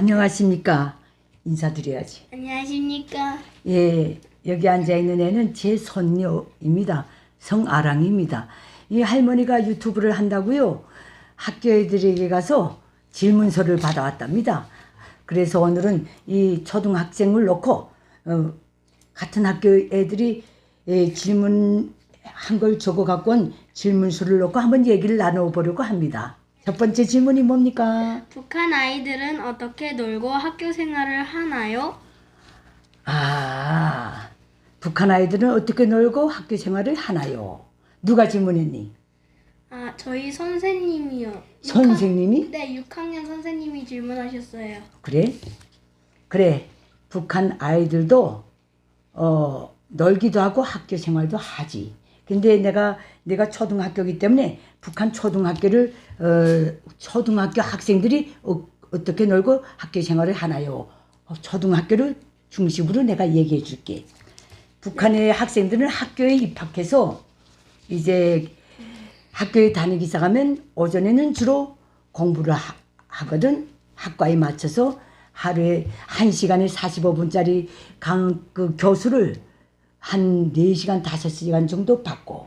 안녕하십니까? 인사드려야지. 안녕하십니까? 예, 여기 앉아 있는 애는 제 손녀입니다. 성아랑입니다. 이 할머니가 유튜브를 한다고요. 학교 애들에게 가서 질문서를 받아왔답니다. 그래서 오늘은 이 초등학생을 놓고 어, 같은 학교 애들이 예, 질문 한 걸 적어 갖고 온 질문서를 놓고 한번 얘기를 나눠보려고 합니다. 첫 번째 질문이 뭡니까? 북한 아이들은 어떻게 놀고 학교 생활을 하나요? 아, 북한 아이들은 어떻게 놀고 학교 생활을 하나요? 누가 질문했니? 아, 저희 선생님이요. 선생님이? 네, 6학년 선생님이 질문하셨어요. 그래? 그래. 북한 아이들도 어, 놀기도 하고 학교 생활도 하지. 근데 내가 내가 초등학교이기 때문에 북한 초등학교를 어, 초등학교 학생들이 어, 어떻게 놀고 학교 생활을 하나요? 어, 초등학교를 중심으로 내가 얘기해 줄게. 북한의 학생들은 학교에 입학해서 이제 학교에 다니기 시작하면 오전에는 주로 공부를 하, 하거든. 학과에 맞춰서 하루에 한시간에 45분짜리 강, 그 교수를 한 4시간, 5시간 정도 받고,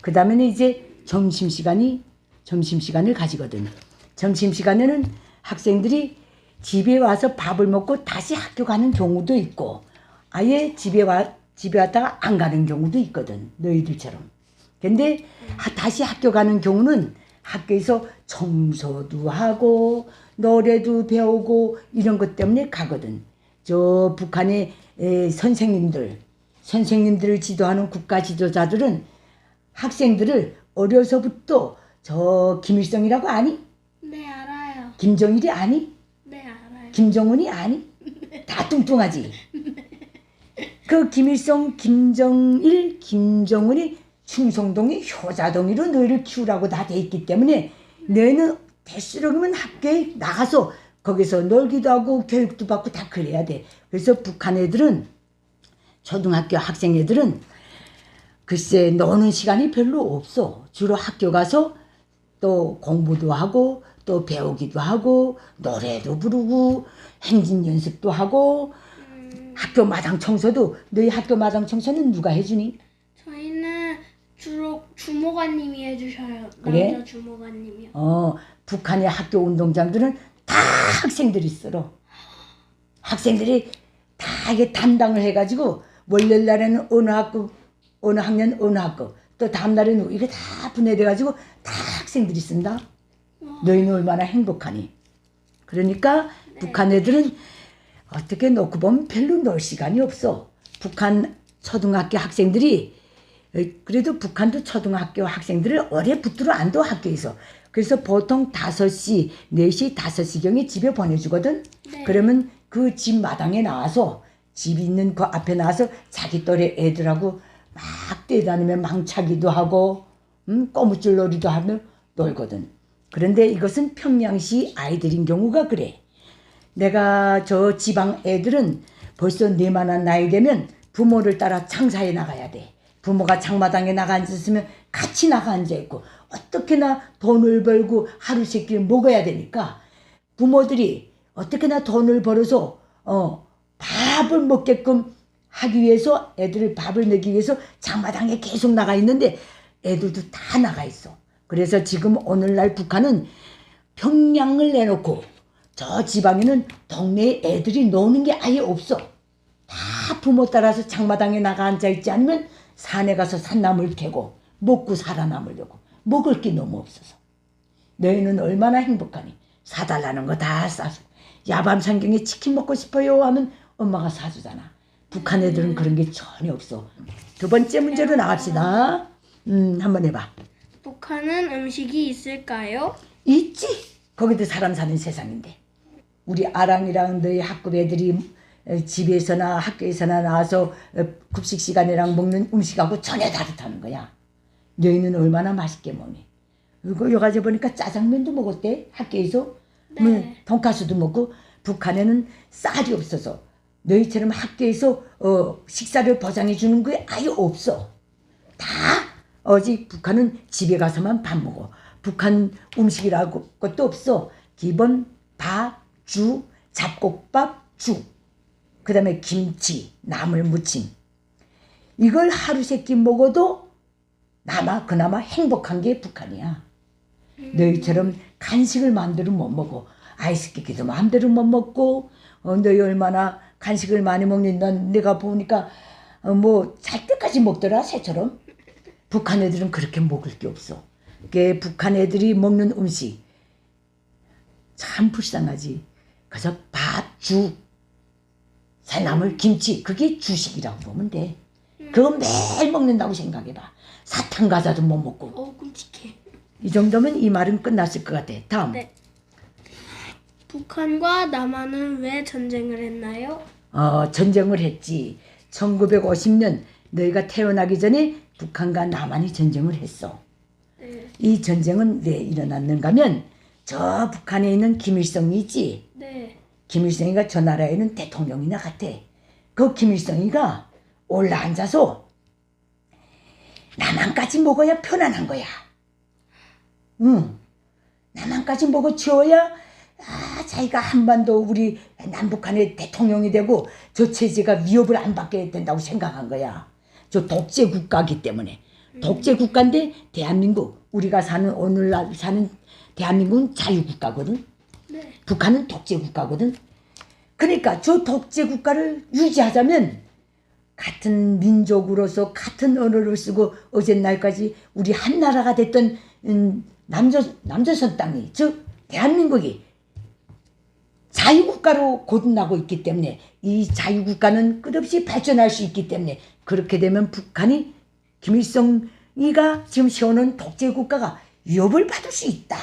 그 다음에는 이제 점심시간이, 점심시간을 가지거든. 점심시간에는 학생들이 집에 와서 밥을 먹고 다시 학교 가는 경우도 있고, 아예 집에 와, 집에 왔다가 안 가는 경우도 있거든. 너희들처럼. 근데 하- 다시 학교 가는 경우는 학교에서 청소도 하고 노래도 배우고 이런 것 때문에 가거든. 저 북한의 에, 선생님들, 선생님들을 지도하는 국가 지도자들은 학생들을 어려서부터 저 김일성이라고 아니? 네, 알아요. 김정일이 아니? 네, 알아요. 김정은이 아니? 다 뚱뚱하지. 그 김일성, 김정일, 김정은이 충성동이 효자동이로 너희를 키우라고 다 돼 있기 때문에 너희는 대수록이면 학교에 나가서 거기서 놀기도 하고 교육도 받고 다 그래야 돼. 그래서 북한 애들은 초등학교 학생 애들은 글쎄 노는 시간이 별로 없어. 주로 학교 가서 또 공부도 하고 또 배우기도 하고 노래도 부르고 행진 연습도 하고 학교 마당 청소도 너희 학교 마당 청소는 누가 해주니? 저희는 주로 주모관님이 해주셔요. 그래? 남자 주모관님이요. 어 북한의 학교 운동장들은 다 학생들이 쓸어. 학생들이 다 이게 담당을 해가지고 월요일 날에는 어느 학급 어느 학년 어느 학급 또 다음 날에는 이게 다 분해돼가지고 다 학생들이 쓴다. 너희는 얼마나 행복하니? 그러니까 북한 애들은 어떻게 놓고 보면 별로 놀 시간이 없어. 북한 초등학교 학생들이 어, 그래도 북한도 초등학교 학생들을 오래 붙들어 안둬 학교에서. 그래서 보통 5시, 4시, 5시경에 집에 보내주거든. 네. 그러면 그 집 마당에 나와서 집 있는 그 앞에 나와서 자기 또래 애들하고 막 뛰어다니며 망차기도 하고 음, 꼬무줄 놀이도 하며 놀거든. 그런데 이것은 평양시 아이들인 경우가 그래. 내가 저 지방 애들은 벌써 네만한 나이 되면 부모를 따라 장사에 나가야 돼. 부모가 장마당에 나가 앉았으면 같이 나가 앉아 있고 어떻게나 돈을 벌고 하루 세끼를 먹어야 되니까 부모들이 어떻게나 돈을 벌어서 어 밥을 먹게끔 하기 위해서 애들을 밥을 먹기 위해서 장마당에 계속 나가 있는데 애들도 다 나가 있어. 그래서 지금 오늘날 북한은 평양을 내놓고 저 지방에는 동네에 애들이 노는 게 아예 없어. 다 부모 따라서 장마당에 나가 앉아 있지 않으면 산에 가서 산나물 캐고 먹고 살아남으려고 먹을 게 너무 없어서. 너희는 얼마나 행복하니? 사달라는 거 다 싸서. 야밤 상경에 치킨 먹고 싶어요 하면 엄마가 사주잖아. 북한 애들은 그런 게 전혀 없어. 두 번째 문제로 나갑시다. 음, 한번 해봐. 북한은 음식이 있을까요? 있지. 거기도 사람 사는 세상인데. 우리 아랑이랑 너희 학급 애들이 어, 집에서나 학교에서나 나와서 어, 급식 시간이랑 먹는 음식하고 전혀 다르다는 거야. 너희는 얼마나 맛있게 먹니? 이거 여가지 보니까 짜장면도 먹었대 학교에서. 네. 뭐 돈가스도 먹고 북한에는 쌀이 없어서 너희처럼 학교에서 어, 식사를 보장해 주는 게 아예 없어. 다 어지 북한은 집에 가서만 밥 먹어. 북한 음식이라고 것도 없어. 기본 밥, 주, 잡곡밥, 죽, 그 다음에 김치, 나물 무침. 이걸 하루 세 끼 먹어도 나마 그나마 행복한 게 북한이야. 너희처럼 간식을 마음대로 못 먹어. 아이스크림도 마음대로 못 먹고, 어, 너희 얼마나 간식을 많이 먹니? 난 내가 보니까 어, 뭐잘 때까지 먹더라 새처럼. 북한 애들은 그렇게 먹을 게 없어. 그게 북한 애들이 먹는 음식 참 불쌍하지. 그래서 밥, 죽, 새나물, 김치 그게 주식이라고 보면 돼. 그거 매일 먹는다고 생각해봐. 사탕 과자도 못 먹고. 어 끔찍해. 이 정도면 이 말은 끝났을 것 같아. 다음. 네. 북한과 남한은 왜 전쟁을 했나요? 어, 전쟁을 했지. 1950년 너희가 태어나기 전에 북한과 남한이 전쟁을 했어. 네. 이 전쟁은 왜 일어났는가 하면 저 북한에 있는 김일성이 있지. 네. 김일성이가 저 나라에는 대통령이나 같아. 그 김일성이가 올라 앉아서 남한까지 먹어야 편안한 거야. 응. 남한까지 먹어 치워야 아, 자기가 한반도 우리 남북한의 대통령이 되고 저 체제가 위협을 안 받게 된다고 생각한 거야. 저 독재 국가기 때문에. 독재 국가인데 대한민국 우리가 사는 오늘날 사는 대한민국은 자유국가거든. 네. 북한은 독재 국가거든. 그러니까 저 독재 국가를 유지하자면 같은 민족으로서 같은 언어를 쓰고 어젯날까지 우리 한 나라가 됐던 음, 남조 남조선 땅이 즉 대한민국이 자유국가로 거듭나고 있기 때문에 이 자유국가는 끝없이 발전할 수 있기 때문에 그렇게 되면 북한이 김일성이가 지금 세우는 독재 국가가 위협을 받을 수 있다.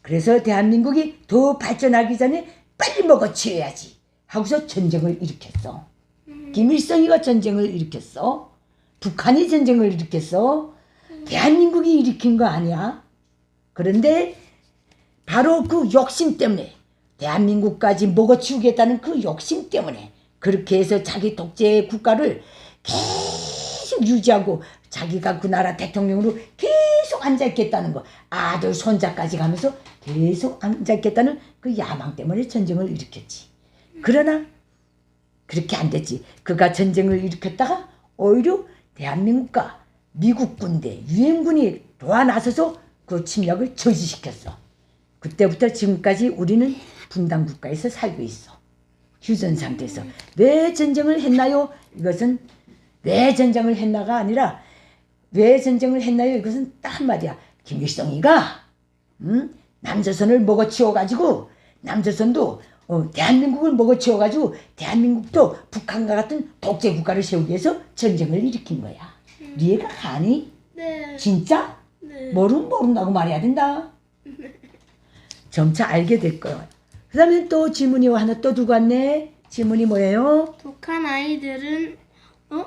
그래서 대한민국이 더 발전하기 전에 빨리 먹어치워야지 하고서 전쟁을 일으켰어. 김일성이가 전쟁을 일으켰어. 북한이 전쟁을 일으켰어. 대한민국이 일으킨 거 아니야. 그런데 바로 그 욕심 때문에 대한민국까지 먹어치우겠다는 그 욕심 때문에 그렇게 해서 자기 독재 국가를 계속 유지하고 자기가 그 나라 대통령으로 계속 앉아있겠다는 거 아들 손자까지 가면서 계속 앉아있겠다는 그 야망 때문에 전쟁을 일으켰지. 그러나 그렇게 안 됐지. 그가 전쟁을 일으켰다가 오히려 대한민국과 미국 군대 유엔군이 도와 나서서 그 침략을 저지시켰어. 그때부터 지금까지 우리는 분단 국가에서 살고 있어. 휴전 상태에서. 왜 전쟁을 했나요? 이것은 왜 전쟁을 했나가 아니라 왜 전쟁을 했나요? 이것은 딱 한마디야. 김일성이가 음? 남조선을 먹어치워가지고 남조선도 어, 대한민국을 먹어치워가지고 대한민국도 북한과 같은 독재 국가를 세우기 위해서 전쟁을 일으킨 거야. 이해가 가니? 네. 진짜? 네. 모르면 모른다고 말해야 된다. 점차 알게 될 거야. 그 다음에 또 질문이 하나 또 두고 왔네. 질문이 뭐예요? 북한 아이들은 어?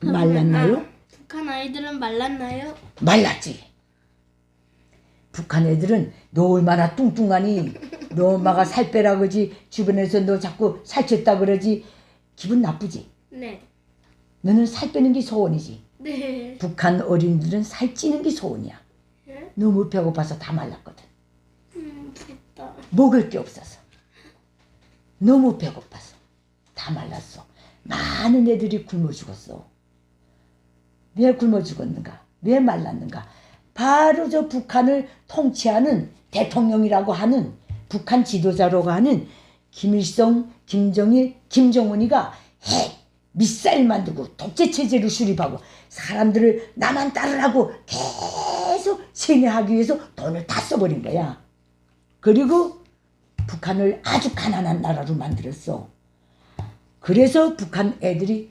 말랐나요? 아, 북한 아이들은 말랐나요? 말랐지. 북한 애들은 너 얼마나 뚱뚱하니? 너 엄마가 살 빼라 그러지. 주변에서 너 자꾸 살쪘다 그러지. 기분 나쁘지? 네. 너는 살 빼는 게 소원이지. 네. 북한 어린이들은 살 찌는 게 소원이야. 네? 너무 배고파서 다 말랐거든. 먹을 게 없어서 너무 배고파서 다 말랐어. 많은 애들이 굶어 죽었어. 왜 굶어 죽었는가? 왜 말랐는가? 바로 저 북한을 통치하는 대통령이라고 하는 북한 지도자라고 하는 김일성, 김정일, 김정은이가 핵, 미사일 만들고 독재 체제를 수립하고 사람들을 나만 따르라고 계속 세뇌하기 위해서 돈을 다 써버린 거야. 그리고 북한을 아주 가난한 나라로 만들었어. 그래서 북한 애들이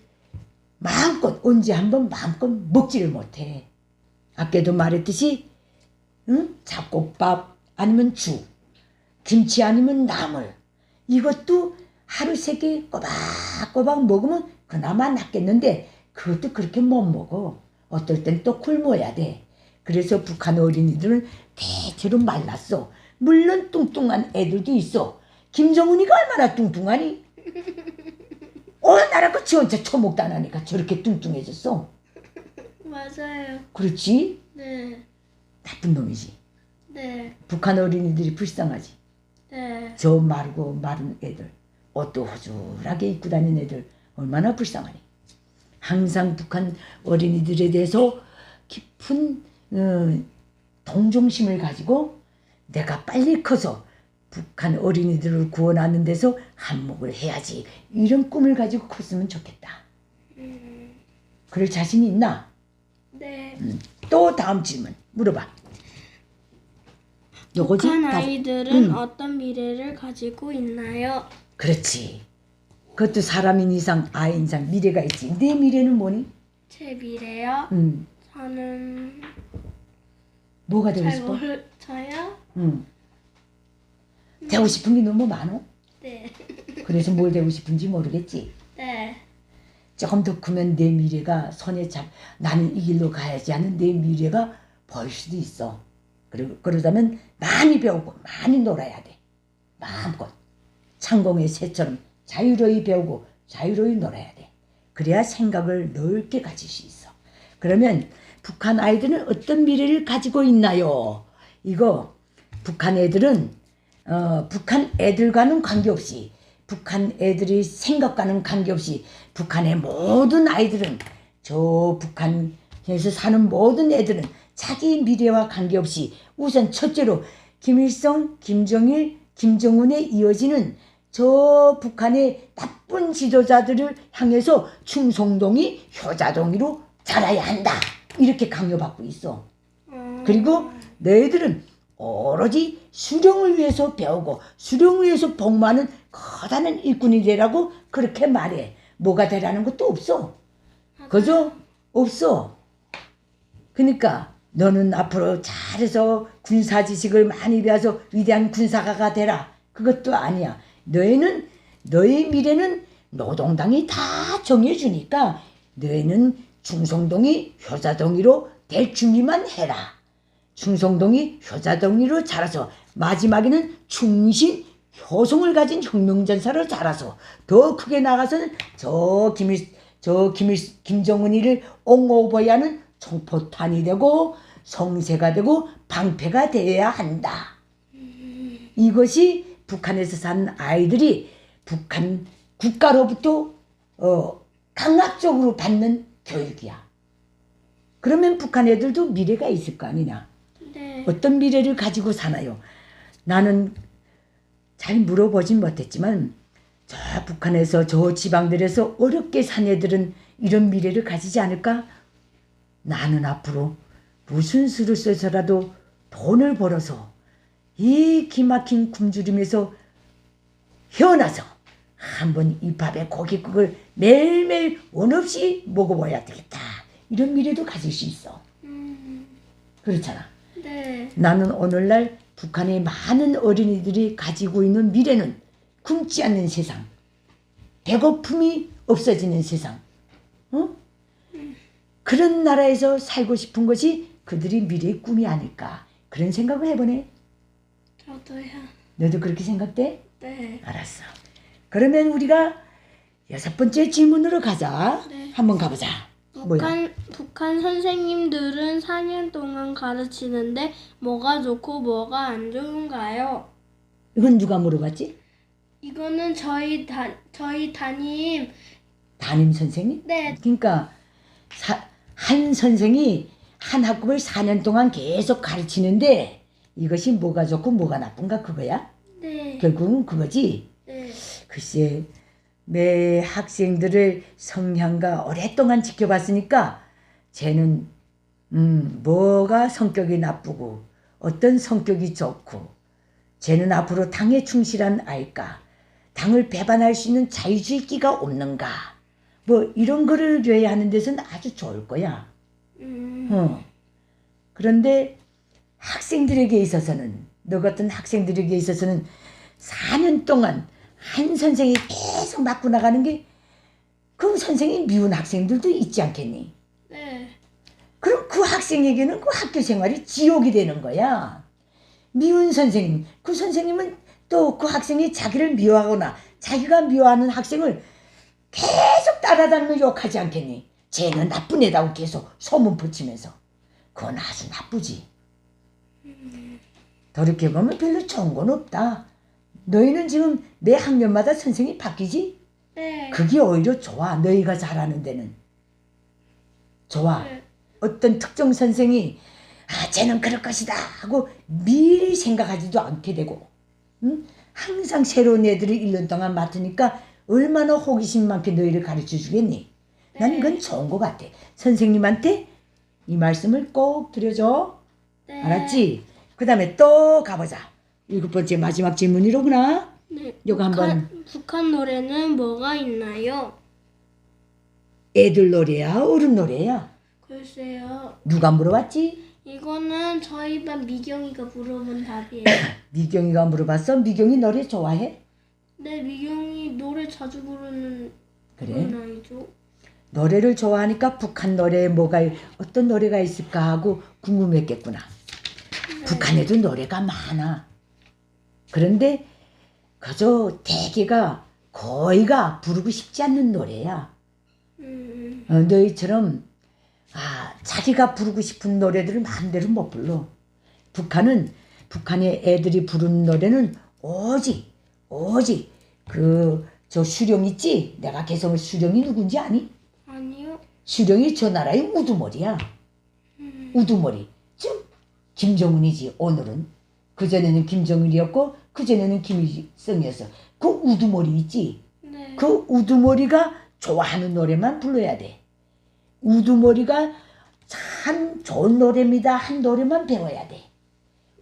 마음껏 언제 한번 마음껏 먹지를 못해. 아까도 말했듯이 응? 잡곡밥 아니면 죽, 김치 아니면 나물 이것도 하루 세 개 꼬박꼬박 먹으면 그나마 낫겠는데 그것도 그렇게 못 먹어. 어떨 땐 또 굶어야 돼. 그래서 북한 어린이들은 대체로 말랐어. 물론 뚱뚱한 애들도 있어. 김정은이가 얼마나 뚱뚱하니? 어, 나라고 지 혼자 처먹도 안 하니까 저렇게 뚱뚱해졌어. 맞아요. 그렇지? 네. 나쁜 놈이지. 네. 북한 어린이들이 불쌍하지. 네. 저 마르고 마른 애들 옷도 허술하게 입고 다니는 애들 얼마나 불쌍하니. 항상 북한 어린이들에 대해서 깊은 어, 동정심을 가지고 내가 빨리 커서 북한 어린이들을 구원하는 데서 한몫을 해야지 이런 꿈을 가지고 컸으면 좋겠다. 그럴 자신이 있나? 네. 또 다음 질문 물어봐. 요거지? 북한 다- 아이들은 음. 어떤 미래를 가지고 있나요? 그렇지. 그것도 사람인 이상 아인 이상 미래가 있지. 내 미래는 뭐니? 제 미래요? 음, 저는 뭐가 되고 잘 싶어? 모르 저요? 음. 되고 싶은 게 너무 많어. 네. 그래서 뭘 되고 싶은지 모르겠지. 네. 조금 더 크면 내 미래가 손에 잡 나는 이 길로 가야지 하는 내 미래가 보일 수도 있어. 그리고 그러다면 많이 배우고 많이 놀아야 돼. 마음껏 창공의 새처럼 자유로이 배우고 자유로이 놀아야 돼. 그래야 생각을 넓게 가질 수 있어. 그러면 북한 아이들은 어떤 미래를 가지고 있나요? 이거 북한 애들은 어, 북한 애들과는 관계없이 북한 애들이 생각과는 관계없이 북한의 모든 아이들은 저 북한에서 사는 모든 애들은 자기 미래와 관계없이 우선 첫째로 김일성, 김정일, 김정은에 이어지는 저 북한의 나쁜 지도자들을 향해서 충성동이 효자동이로 자라야 한다. 이렇게 강요받고 있어. 어, 그리고 너희들은 오로지 수령을 위해서 배우고 수령을 위해서 복무하는 커다란 일꾼이 되라고 그렇게 말해. 뭐가 되라는 것도 없어. 그죠? 없어. 그러니까 너는 앞으로 잘해서 군사 지식을 많이 배워서 위대한 군사가가 되라. 그것도 아니야. 너희는 너희 미래는 노동당이 다 정해 주니까 너희는 충성동이 효자동이로 될 준비만 해라. 충성동이 효자동이로 자라서 마지막에는 충신 효성을 가진 혁명전사로 자라서 더 크게 나가서는 저 김일 저 김일 김정은이를 옹호해야 하는 총포탄이 되고 성세가 되고 방패가 되어야 한다. 이것이 북한에서 산 아이들이 북한 국가로부터 어, 강압적으로 받는 교육이야. 그러면 북한 애들도 미래가 있을 거 아니냐. 네. 어떤 미래를 가지고 사나요? 나는 잘 물어보진 못했지만 저 북한에서 저 지방들에서 어렵게 산 애들은 이런 미래를 가지지 않을까? 나는 앞으로 무슨 수를 써서라도 돈을 벌어서 이 기막힌 굶주림에서 헤어나서 한번 이 밥에 고깃국을 매일매일 원 없이 먹어봐야 되겠다. 이런 미래도 가질 수 있어. 음, 그렇잖아. 네. 나는 오늘날 북한의 많은 어린이들이 가지고 있는 미래는 굶지 않는 세상, 배고픔이 없어지는 세상, 어? 그런 나라에서 살고 싶은 것이 그들이 미래의 꿈이 아닐까 그런 생각을 해보네. 저도요. 너도 그렇게 생각돼? 네. 알았어. 그러면 우리가 여섯 번째 질문으로 가자. 네. 한번 가보자. 뭐야? 북한 북한 선생님들은 4년 동안 가르치는데 뭐가 좋고 뭐가 안 좋은가요? 이건 누가 물어봤지? 이거는 저희 다 저희 담임 담임 선생님? 네 그러니까 사- 한 선생이 한 학급을 4년 동안 계속 가르치는데 이것이 뭐가 좋고 뭐가 나쁜가 그거야? 네. 결국은 그거지. 네. 글쎄 매 학생들을 성향과 오랫동안 지켜봤으니까 쟤는 음 뭐가 성격이 나쁘고 어떤 성격이 좋고 쟤는 앞으로 당에 충실한 아이까 당을 배반할 수 있는 자유주의기가 없는가 뭐 이런 거를 줘야 하는 데서는 아주 좋을 거야. 음, 어. 그런데 학생들에게 있어서는 너 같은 학생들에게 있어서는 4년 동안 한 선생이 계속 맡고 나가는 게그 선생이 미운 학생들도 있지 않겠니? 네. 그럼 그 학생에게는 그 학교 생활이 지옥이 되는 거야. 미운 선생님, 그 선생님은 또 그 학생이 자기를 미워하거나 자기가 미워하는 학생을 계속 따라다니며 욕하지 않겠니? 쟤는 나쁜 애다고 계속 소문 붙이면서. 그건 아주 나쁘지. 돌이켜보면 별로 좋은 건 없다. 너희는 지금 매 학년마다 선생이 바뀌지? 네. 그게 오히려 좋아. 너희가 잘하는 데는. 좋아. 네. 어떤 특정 선생이 아 쟤는 그럴 것이다 하고 미리 생각하지도 않게 되고 응? 항상 새로운 애들을 1년 동안 맡으니까 얼마나 호기심 많게 너희를 가르쳐 주겠니? 난 그건 좋은 것 같아. 선생님한테 이 말씀을 꼭 드려줘. 네. 알았지? 그 다음에 또 가보자. 일곱 번째 마지막 질문이로구나. 네. 요거 한번 북한, 북한 노래는 뭐가 있나요? 애들 노래야, 어른 노래야. 글쎄요. 누가 물어봤지? 이거는 저희 반 미경이가 물어본 답이에요. 미경이가 물어봤어. 미경이 노래 좋아해? 네, 미경이 노래 자주 부르는 그래? 그런 아이죠. 노래를 좋아하니까 북한 노래에 뭐가 어떤 노래가 있을까 하고 궁금했겠구나. 북한에도 노래가 많아. 그런데 그저 대개가 거의가 부르고 싶지 않는 노래야. 음, 어, 너희처럼 아 자기가 부르고 싶은 노래들을 마음대로 못 불러. 북한은 북한의 애들이 부르는 노래는 오직 오직 그 저 수령 있지? 내가 개성을 수령이 누군지 아니? 아니요. 수령이 저 나라의 우두머리야. 우두머리. 지금 김정은이지 오늘은. 그전에는 김정일이었고 그전에는 김일성이었어. 그 우두머리 있지? 네. 그 우두머리가 좋아하는 노래만 불러야 돼. 우두머리가 참 좋은 노래입니다. 한 노래만 배워야 돼.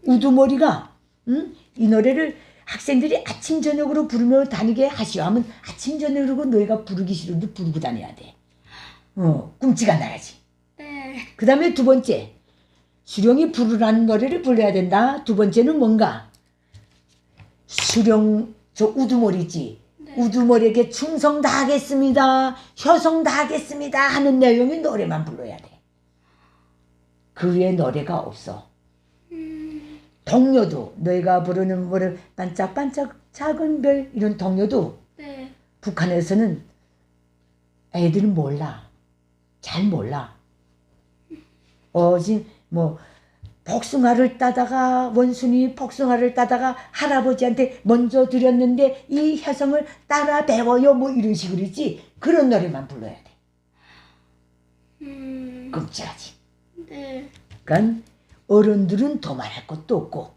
우두머리가 응? 이 노래를 학생들이 아침 저녁으로 부르며 다니게 하시오 하면 아침 저녁으로 너희가 부르기 싫어도 부르고 다녀야 돼. 어, 꿈치가 나야지. 네. 그 다음에 두 번째, 수령이 부르라는 노래를 불러야 된다. 두 번째는 뭔가? 수령, 저 우두머리 있지? 네. 우두머리에게 충성 다하겠습니다. 효성 다하겠습니다. 하는 내용의 노래만 불러야 돼. 그 외에 노래가 없어. 음, 동요도 너희가 부르는 뭐를 반짝반짝 작은 별 이런 동요도 네. 북한에서는 애들은 몰라. 잘 몰라. 어진 뭐 복숭아를 따다가 원순이 복숭아를 따다가 할아버지한테 먼저 드렸는데 이 혜성을 따라 배워요. 뭐 이런 식으로 있지. 그런 노래만 불러야 돼. 음, 끔찍하지. 네. 그러니까 어른들은 더 말할 것도 없고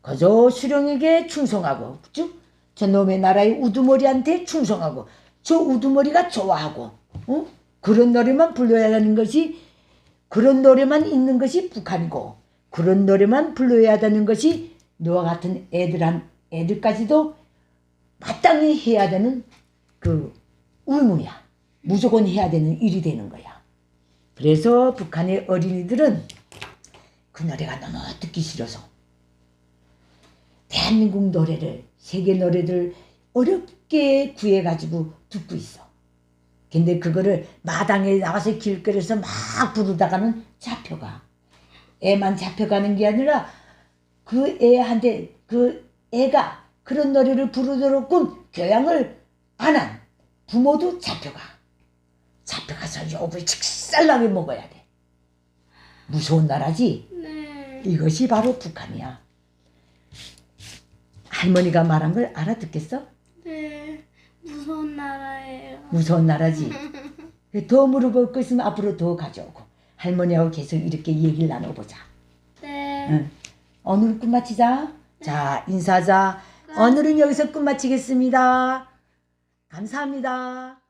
그저 수령에게 충성하고 쭉 저놈의 나라의 우두머리한테 충성하고 저 우두머리가 좋아하고 어? 그런 노래만 불러야 하는 것이 그런 노래만 있는 것이 북한이고 그런 노래만 불러야 하는 것이 너와 같은 애들한 애들까지도 마땅히 해야 되는 그 의무야 무조건 해야 되는 일이 되는 거야 그래서 북한의 어린이들은 그 노래가 너무 듣기 싫어서 대한민국 노래를 세계 노래들 어렵게 구해가지고 듣고 있어. 근데 그거를 마당에 나와서 길거리에서 막 부르다가는 잡혀가. 애만 잡혀가는 게 아니라 그 애한테 그 애가 그런 노래를 부르도록끔 교양을 안 한 부모도 잡혀가. 잡혀가서 욕을 직살나게 먹어야 돼. 무서운 나라지? 네. 이것이 바로 북한이야. 할머니가 말한 걸 알아듣겠어? 네. 무서운 나라예요. 무서운 나라지. 더 물어볼 거 있으면 앞으로 더 가져오고 할머니하고 계속 이렇게 얘기를 나눠보자. 네. 응. 오늘 끝 마치자. 자 인사하자. 오늘은 여기서 끝 마치겠습니다. 감사합니다.